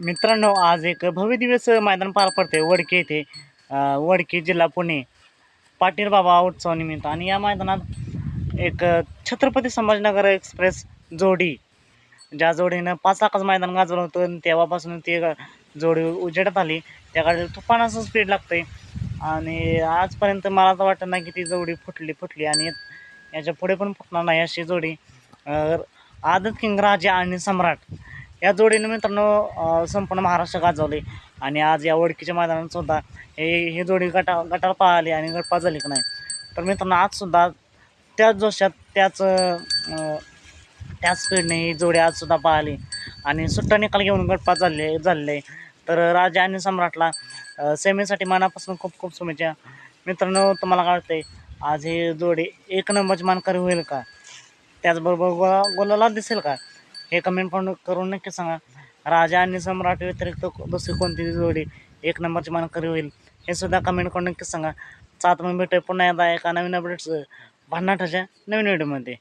मित्रांनो आज एक भव्य दिवस मैदान पार पडते वडके येथे वडके जिल्हा पुणे. पाटील बाबा उत्सवानिमित्त आणि या मैदानात एक छत्रपती संभाजीनगर एक्सप्रेस जोडी ज्या जोडीनं पाच लाखाचं मैदान गाजवलं होतं आणि तेव्हापासून ते जोडी उजेडात आली. त्या गाडीला तुफानाचं स्पीड लागते आणि आजपर्यंत मला तर वाटत नाही की ती जोडी फुटली फुटली. आणि याच्यापुढे पण फुटणार नाही अशी जोडी. आदत किंग राजा आणि सम्राट. या जोडीनं मित्रांनो संपूर्ण महाराष्ट्र गाजवले. आणि आज या ओळखीच्या मैदानातसुद्धा हे ही जोडी गटा गटाला पळाली आणि गटपा झाली की नाही. तर मित्रांनो आजसुद्धा त्याच जोशात त्याच त्याच स्पीडने ही जोडी आजसुद्धा सुद्धा आणि सुट्टा निकाल घेऊन गटपा झाले झाले. तर राजा आणि सम्राटला सेमीसाठी मनापासून खूप खूप शुभेच्छा. मित्रांनो तुम्हाला काय वाटते आज ही जोडी एक नंबरची मानकरी होईल का? त्याचबरोबर गोला गोलाला दिसेल का? हे कमेंट पण करून नक्की सांगा. राजा आणि सम्राट व्यतिरिक्त दुसरी कोणती जोडी एक नंबरची मानकरी होईल हे सुद्धा कमेंट करून नक्की सांगा. सात मग भेटूया पुन्हा एकदा एका नवीन अपडेट्स भन्नाटाच्या नवीन व्हिडिओमध्ये